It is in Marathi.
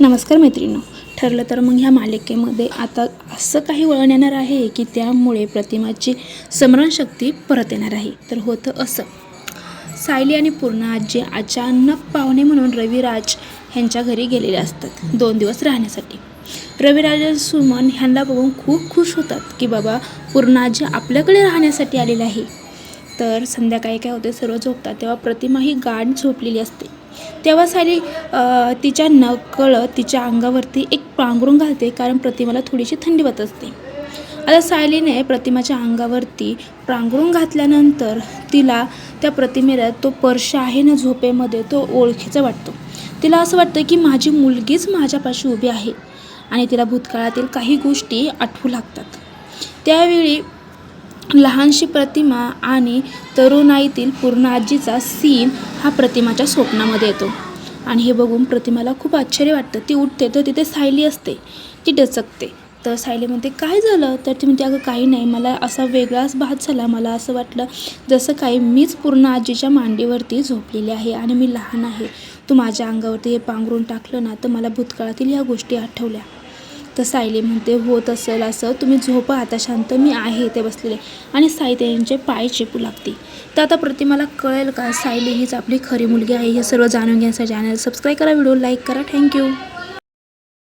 नमस्कार मैत्रिणी ठरलं तर मग ह्या मालिकेमध्ये आता असं काही वळण येणार आहे की त्यामुळे प्रतिमाची स्मरणशक्ती परत येणार आहे. तर होतं असं. सायली आणि पूर्णा आजी अचानक पाहुणे म्हणून रविराज ह्यांच्या घरी गेलेले असतात दोन दिवस राहण्यासाठी. रविराज सुमन ह्यांना बघून खूप खुश होतात की बाबा पूर्णाजी आपल्याकडे राहण्यासाठी आलेला आहे. तर संध्याकाळी काय होते सर्व झोपतात तेव्हा प्रतिमा ही गाढ झोपलेली असते. तेव्हा साली तिच्या नकळत तिच्या अंगावरती एक पांघरून घालते कारण प्रतिमाला थोडीशी थंडी वाजत असते. आता सायलीने प्रतिमाच्या अंगावरती प्रांगरून घातल्यानंतर तिला त्या प्रतिमेला तो पर्श आहे ना झोपेमध्ये तो ओळखीचा वाटतो. तिला असं वाटतं की माझी मुलगीच माझ्यापाशी उभी आहे आणि तिला भूतकाळातील काही गोष्टी आठवू लागतात. त्यावेळी लहानशी प्रतिमा आणि तरुणाईतील पूर्ण आजीचा सीन हा प्रतिमाच्या स्वप्नामध्ये येतो. आणि हे बघून प्रतिमाला खूप आश्चर्य वाटतं. ती उठते तर तिथे सायली असते. ती डचकते. तर सायली म्हणते काय झालं? तर ती म्हणते अगं काही नाही. मला असा वेगळाच भात झाला. मला असं वाटलं जसं काही मीच पूर्ण आजीच्या मांडीवरती झोपलेली आहे आणि मी लहान आहे. तू माझ्या अंगावरती हे पांघरून टाकलं ना तर मला भूतकाळातील ह्या गोष्टी आठवल्या. तर सायली म्हणते होत असेल असं. तुम्ही झोपा आता शांत. मी आहे इथे बसलेले. आणि साई त्यांचे पाय चेपू लागते. तर आता प्रतिमाला कळेल का सायली हीच आपली खरी मुलगी आहे? हे सर्व जाणून घेण्यासाठी चॅनल सबस्क्राईब करा व्हिडिओ लाईक करा. Thank you